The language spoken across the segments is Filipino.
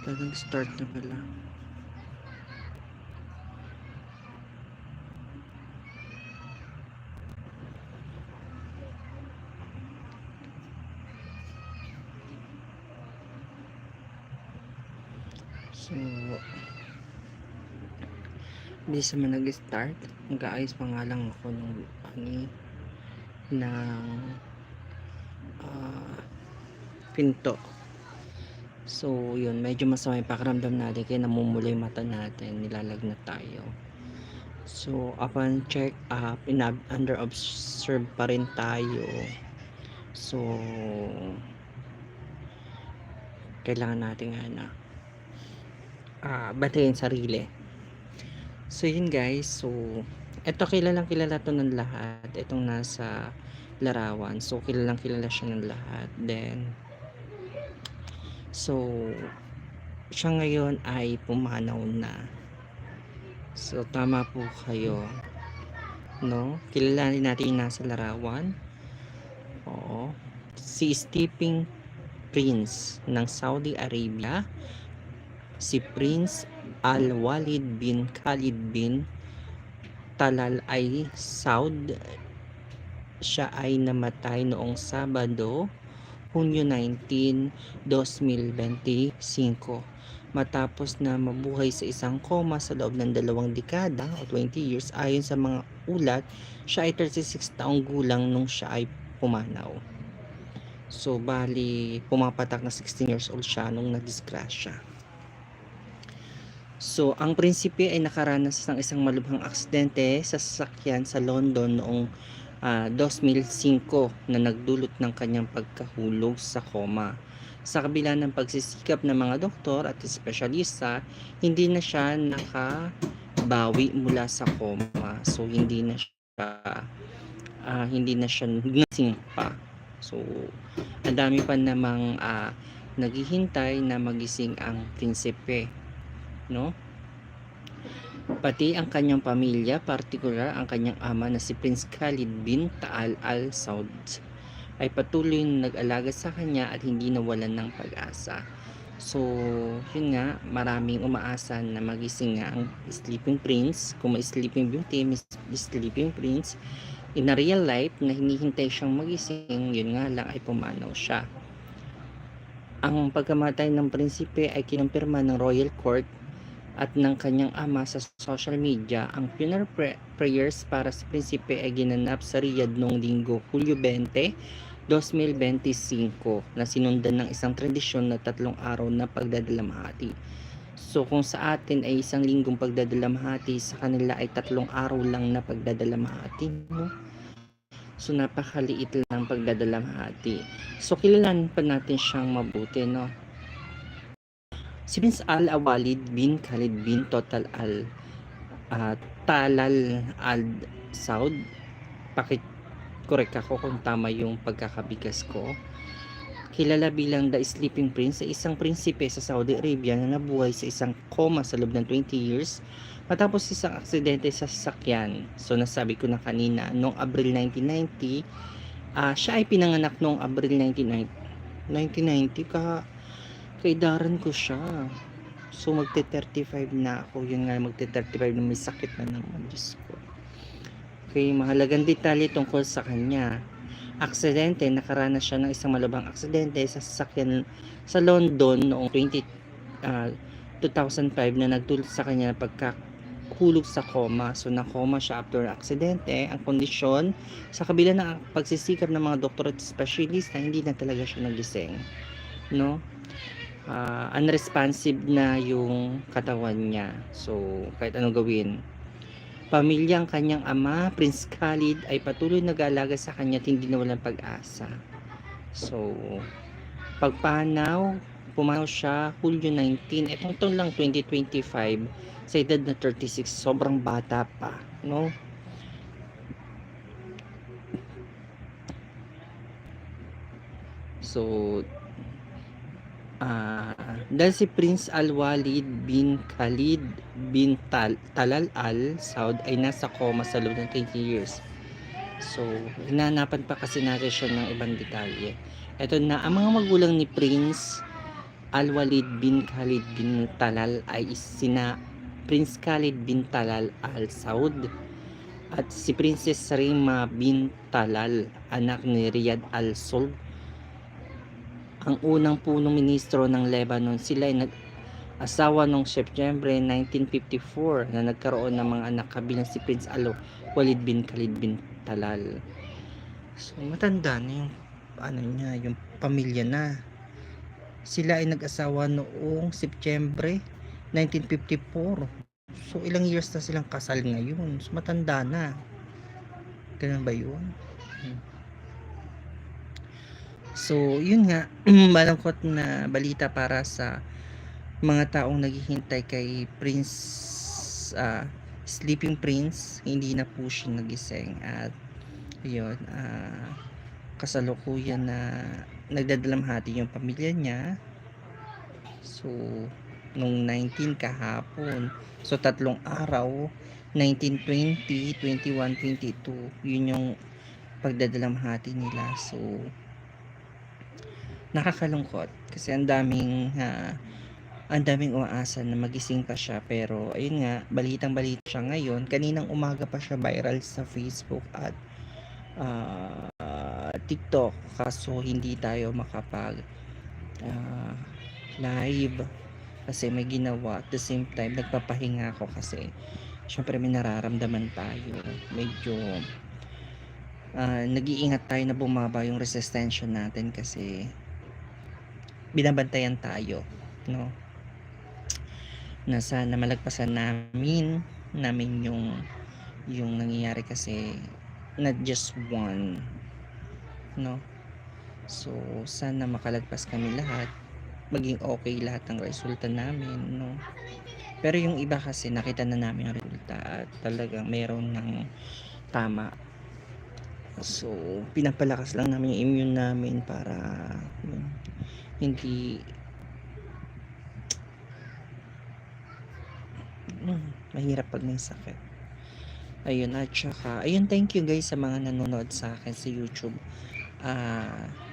Parang start na pala. So, hindi sa man nag-start. Nag-aayos pa nga lang ako ng ani ng ah, pinto. So, yun, medyo masama yung pakiramdam natin kaya namumula yung mata natin, nilalagnat tayo. So, upon check up, inab- under observe pa rin tayo. So, kailangan natin ano, ah, bantayan sarili. So, yun guys. So, eto kilalang kilala to ng lahat. Itong nasa larawan. So, kilalang kilala siya ng lahat. Then, so, siya ngayon ay pumanaw na. So, tama po kayo. No? Kilalanin natin yung nasa larawan. Oo. Si Stephen Prince ng Saudi Arabia. Si Prince Al-Walid bin Khalid bin Talal ay Saud. Siya ay namatay noong Sabado, Hunyo 19, 2025 matapos na mabuhay sa isang koma sa loob ng dalawang dekada o 20 years ayon sa mga ulat siya ay 36 taong gulang nung siya ay pumanaw. So bali pumapatak na 16 years old siya nung nadisgrasya. So ang prinsipe ay nakaranas ng isang malubhang aksidente sa sasakyan sa London noong ah, 2005 na nagdulot ng kanyang pagkahulog sa koma sa kabila ng pagsisikap ng mga doktor at espesyalista, hindi na siya nakabawi mula sa coma. So hindi na siya ah, hindi na siya gising pa. So ang dami pa namang ah, naghihintay na magising ang prinsipe, no? Pati ang kanyang pamilya, particular ang kanyang ama na si Prince Khalid bin Taal Al Saud ay patuloy na nag-alaga sa kanya at hindi nawalan ng pag-asa. So, yun nga, maraming umaasa na magising nga ang Sleeping Prince. Kung may Sleeping Beauty, may Sleeping Prince. In a real life, na hinihintay siyang magising, yun nga lang ay pumanaw siya. Ang pagkamatay ng prinsipe ay kinumpirma ng Royal Court at ng kanyang ama sa social media. Ang funeral prayers para sa prinsipe ay ginanap sa Riyadh noong linggo, Hulyo 20, 2025 na sinundan ng isang tradisyon na tatlong araw na pagdadalamhati. So kung sa atin ay isang linggong pagdadalamhati, sa kanila ay tatlong araw lang na pagdadalamhati. No? So napakaliit lang pagdadalamhati. So kilalanin pa natin siyang mabuti. No? Si Prince Al-Awalid bin Khalid bin Total Al ah, Talal Al Saud pakit correct ako kung tama yung pagkakabigas ko. Kilala bilang The Sleeping Prince ay isang prinsipe sa Saudi Arabia na nabuhay sa isang coma sa loob ng 20 years matapos isang aksidente sa sasakyan. So nasabi ko na kanina, noong Abril 1990, ah, siya ay pinanganak noong Abril 1990. 1990 ka kaidaran ko siya. So magte 35 na ako. Yun nga magte 35 na may sakit na naman. Diyos ko. Okay, mahalagang detalye tungkol sa kanya. Aksidente, nakaranas siya ng isang malabang aksidente sa sasakyan sa London noong 20, ah, 2005 na nagdulot sa kanya ng pagkahulog sa coma. So, na-coma siya after aksidente. Ang kondisyon, sa kabila ng pagsisikap ng mga doktor at specialist na hindi na talaga siya nagising. No? Ah, unresponsive na yung katawan niya. So, kahit ano gawin, Pamilyang kanyang ama, Prince Khalid, ay patuloy nag-aalaga sa kanya at hindi nawalan pag-asa. So, pagpanaw, pumanaw siya Hulyo 19, etong taon lang 2025, sa edad na 36, sobrang bata pa, no? So, ah dahil si Prince Al-Walid bin Khalid bin Tal Talal Al Saud ay nasa coma sa loob ng 20 years. So, hinanapan pa kasi natin siya ng ibang detalye. Ito na, ang mga magulang ni Prince Al-Walid bin Khalid bin Talal ay sina Prince Khalid bin Talal Al Saud at si Princess Rima bin Talal, anak ni Riyad Al Saud. Ang unang punong ministro ng Lebanon, sila ay nag-asawa noong September 1954 na nagkaroon ng mga anak kabilang si Prince Al Walid bin Khalid bin Talal. So matanda na yung ano niya, yung pamilya na. Sila ay nag-asawa noong September 1954. So, ilang years na silang kasal ngayon. So, matanda na. Ganun ba yun? Hmm. So, yun nga, malungkot na balita para sa mga taong naghihintay kay Prince, ah, Sleeping Prince. Hindi na po siya nagising. At, yun, ah, kasalukuyan na nagdadalamhati yung pamilya niya. So, nung 19 kahapon. So, tatlong araw, 19, 20, 21, 22. Yun yung pagdadalamhati nila. So, nakakalungkot. Kasi ang daming, ah, ang daming umaasa na magising pa siya. Pero, ayun nga, balitang balita siya ngayon. Kaninang umaga pa siya viral sa Facebook at ah, TikTok. Kaso, hindi tayo makapag ah, live kasi may ginawa at the same time nagpapahinga ako kasi syempre may nararamdaman tayo medyo uh, nag-iingat tayo na bumaba yung resistensya natin kasi binabantayan tayo no? Na sana malagpasan namin namin yung yung nangyayari kasi not just one no? So sana makalagpas kami lahat maging okay lahat ng resulta namin no? Pero yung iba kasi nakita na namin ang resulta at talagang meron ng tama. So pinapalakas lang namin yung immune namin para yun, hindi. Hmm, mahirap pag may sakit. Ayun at saka ayun thank you guys sa mga nanonood sa akin sa youtube. Ah uh,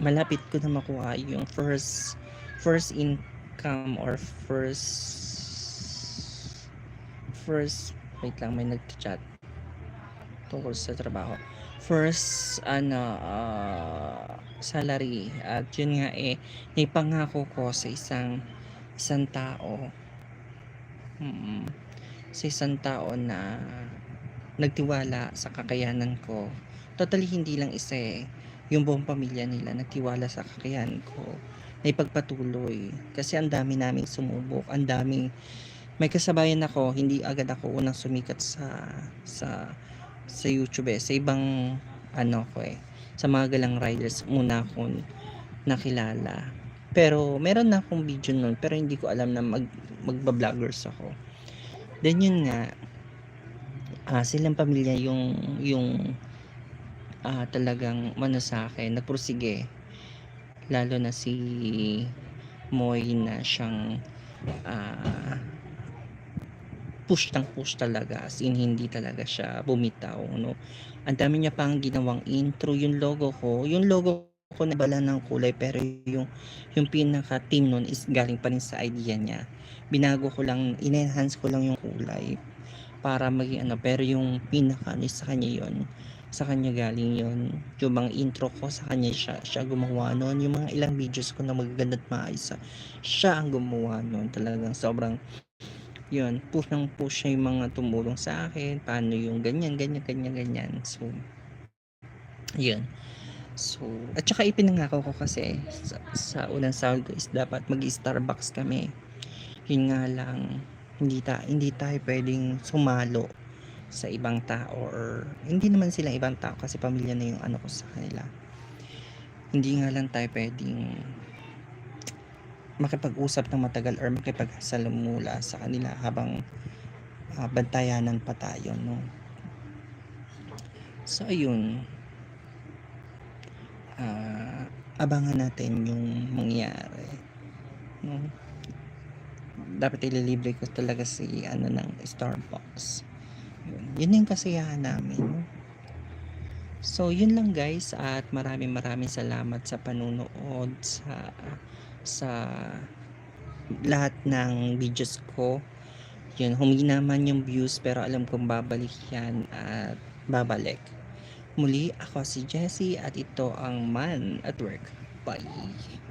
malapit ko na makuha yung first first income or first first wait lang may nagchat tungkol sa trabaho. First ano uh, salary. At yun nga eh naipangako ko sa isang isang tao. Mm, sa isang tao na nagtiwala sa kakayanan ko. Totally hindi lang isa eh. Yung buong pamilya nila nagtiwala sa kakayahan ko. Na ipagpatuloy kasi ang dami naming sumubok. Ang daming may kasabayan ako. Hindi agad ako unang sumikat sa sa sa YouTube eh sa ibang ano ko eh sa mga galang riders muna akong nakilala pero meron na akong video noon pero hindi ko alam na mag magba-vloggers ako then yun nga uh, silang pamilya yung yung uh, talagang mano sa akin, nagpursige. Lalo na si Moy na siyang uh, push ng push talaga as in hindi talaga siya bumitaw no? Ang dami niya pang ginawang intro yung logo ko. Yung logo ko na bala ng kulay pero yung yung pinaka team nun is galing pa rin sa idea niya. Binago ko lang in-enhance ko lang yung kulay para maging ano pero yung pinaka is sa kanya yon sa kanya galing yon yung mga intro ko sa kanya siya, siya gumawa noon yung mga ilang videos ko na magaganda at maayos siya ang gumawa noon talagang sobrang yun push ng push siya yung mga tumulong sa akin paano yung ganyan ganyan ganyan ganyan. So yun. So at saka ipinangako ko kasi sa, sa unang sahod is dapat mag Starbucks kami. Yun nga lang hindi ta hindi tayo pwedeng sumalo sa ibang tao or hindi naman sila ibang tao kasi pamilya na yung ano ko sa kanila. Hindi nga lang tayo pwedeng makipag-usap ng matagal or makipagsalamula sa kanila habang uh, bantayanan pa tayo no? So ayun. Uh, abangan natin yung mangyari no? Dapat ililibre ko talaga si ano ng Starbucks. Yun, yun yung kasiyahan namin. So, yun lang guys at maraming maraming salamat sa panunood sa sa lahat ng videos ko. Yun, humina man yung views pero alam kong babalik yan at babalik. Muli ako si Jessie at ito ang Man at Work. Bye!